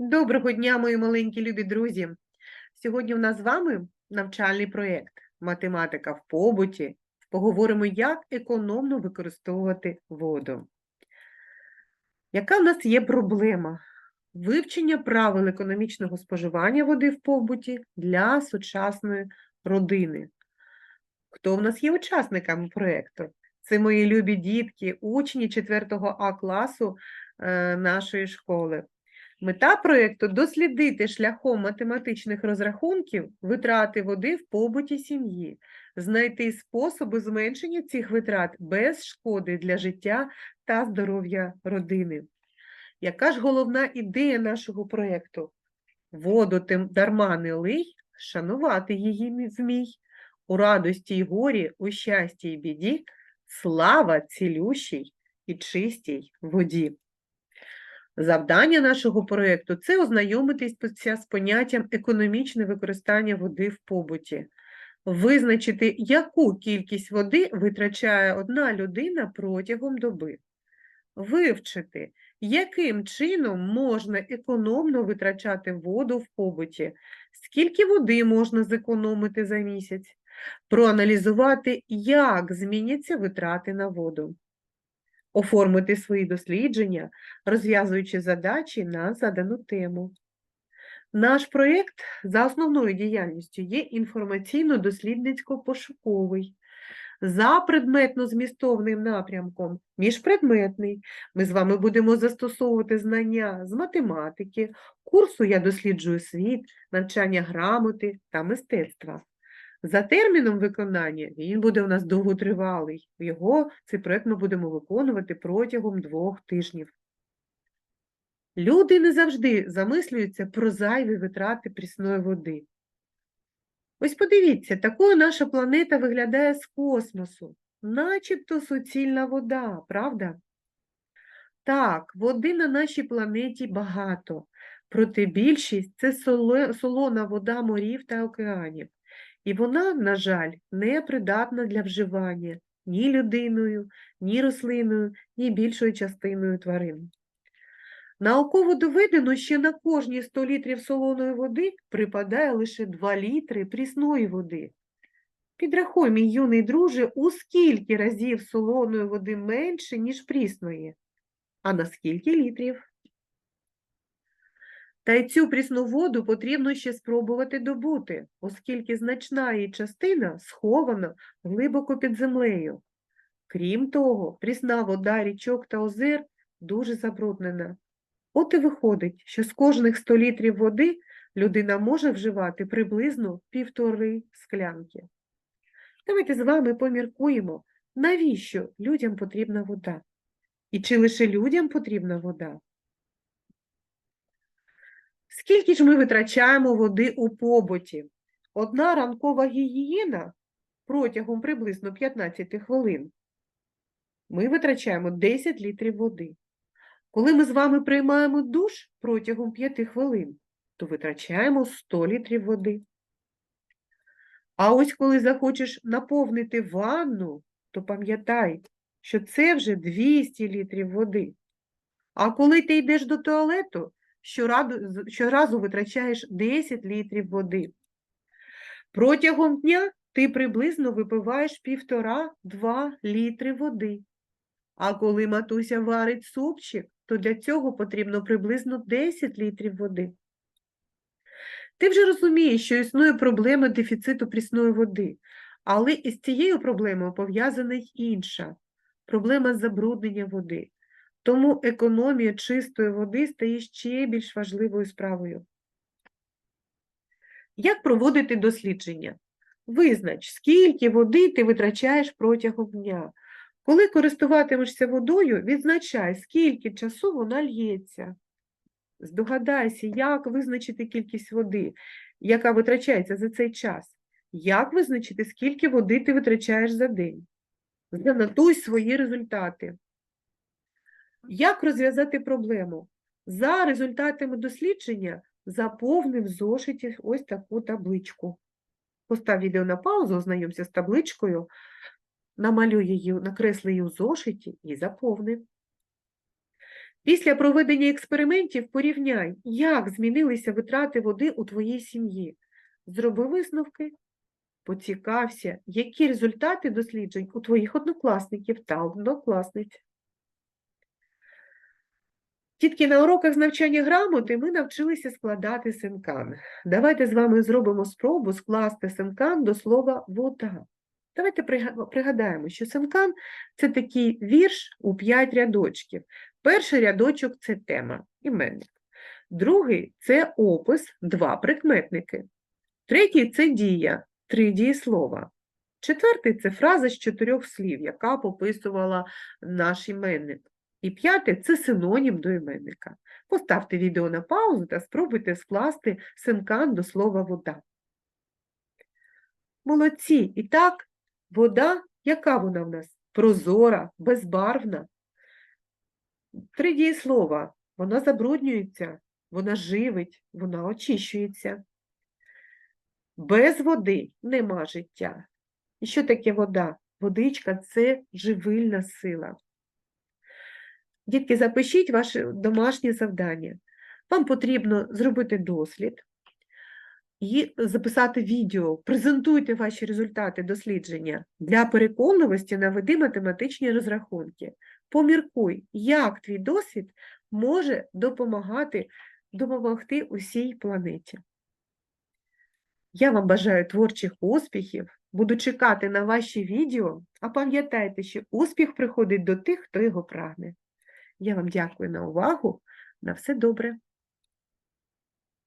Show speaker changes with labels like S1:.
S1: Доброго дня, мої маленькі любі друзі! Сьогодні у нас з вами навчальний проєкт Математика в побуті. Поговоримо, як економно використовувати воду. Яка в нас є проблема? Вивчення правил економічного споживання води в побуті для сучасної родини. Хто в нас є учасниками проєкту? Це мої любі дітки, учні 4 А класу е, нашої школи. Мета проєкту – дослідити шляхом математичних розрахунків витрати води в побуті сім'ї, знайти способи зменшення цих витрат без шкоди для життя та здоров'я родини. Яка ж головна ідея нашого проєкту? Воду тим дарма не лий, шанувати її мі- вмій. У радості й горі, у щасті й біді, слава цілющій і чистій воді. Завдання нашого проєкту – це ознайомитися з поняттям економічне використання води в побуті, визначити, яку кількість води витрачає одна людина протягом доби, вивчити, яким чином можна економно витрачати воду в побуті, скільки води можна зекономити за місяць, проаналізувати, як зміняться витрати на воду, оформити свої дослідження, розв'язуючи задачі на задану тему. Наш проєкт за основною діяльністю є інформаційно-дослідницько-пошуковий. За предметно-змістовним напрямком міжпредметний. Ми з вами будемо застосовувати знання з математики, курсу «Я досліджую світ», навчання грамоти та мистецтва. За терміном виконання він буде у нас довготривалий. Його цей проект ми будемо виконувати протягом двох тижнів. Люди не завжди замислюються про зайві витрати прісної води. Ось подивіться, такою наша планета виглядає з космосу, начебто суцільна вода, правда? Так, води на нашій планеті багато, проте більшість це солона вода морів та океанів. І вона, на жаль, не придатна для вживання ні людиною, ні рослиною, ні більшою частиною тварин. Науково доведено, що на кожні 100 літрів солоної води припадає лише 2 літри прісної води. Підрахуй, мій юний друже, у скільки разів солоної води менше, ніж прісної? А на скільки літрів? Та й цю прісну воду потрібно ще спробувати добути, оскільки значна її частина схована глибоко під землею. Крім того, прісна вода річок та озер дуже забруднена. От і виходить, що з кожних 100 літрів води людина може вживати приблизно півтори склянки. Давайте з вами поміркуємо, навіщо людям потрібна вода? І чи лише людям потрібна вода? Скільки ж ми витрачаємо води у побуті? Одна ранкова гігієна протягом приблизно 15 хвилин. Ми витрачаємо 10 літрів води. Коли ми з вами приймаємо душ протягом 5 хвилин, то витрачаємо 100 літрів води. А ось коли захочеш наповнити ванну, то пам'ятай, що це вже 200 літрів води. А коли ти йдеш до туалету, з- щоразу витрачаєш 10 літрів води. Протягом дня ти приблизно випиваєш 1,5-2 літри води. А коли матуся варить супчик, то для цього потрібно приблизно 10 літрів води. Ти вже розумієш, що існує проблема дефіциту прісної води, але із цією проблемою пов'язана й інша – проблема забруднення води. Тому економія чистої води стає ще більш важливою справою. Як проводити дослідження? Визнач, скільки води ти витрачаєш протягом дня. Коли користуватимешся водою, відзначай, скільки часу вона л'ється. Здогадайся, як визначити кількість води, яка витрачається за цей час. Як визначити, скільки води ти витрачаєш за день. Занотуй свої результати. Як розв'язати проблему? За результатами дослідження заповни в зошиті ось таку табличку. Постав відео на паузу, ознайомся з табличкою, намалюй її, накресли її у зошиті і заповни. Після проведення експериментів порівняй, як змінилися витрати води у твоїй сім'ї. Зроби висновки, поцікався, які результати досліджень у твоїх однокласників та однокласниць. Тільки на уроках з навчання грамоти ми навчилися складати синкан. Давайте з вами зробимо спробу скласти синкан до слова вода. Давайте пригадаємо, що синкан – це такий вірш у п'ять рядочків. Перший рядочок – це тема, іменник. Другий – це опис, два прикметники. Третій – це дія, три дієслова. Четвертий – це фраза з чотирьох слів, яка пописувала наш іменник. І п'яте – це синонім до іменника. Поставте відео на паузу та спробуйте скласти синкан до слова вода. Молодці! І так, вода, яка вона в нас? Прозора, безбарвна. Три дієслова. Вона забруднюється, вона живить, вона очищується. Без води нема життя. І що таке вода? Водичка – це живильна сила. Дітки, запишіть ваше домашнє завдання. Вам потрібно зробити дослід і записати відео. Презентуйте ваші результати дослідження. Для переконливості наведи математичні розрахунки. Поміркуй, як твій досвід може допомагати допомогти усій планеті. Я вам бажаю творчих успіхів, буду чекати на ваші відео, а пам'ятайте, що успіх приходить до тих, хто його прагне. Я вам дякую на увагу. На все добре.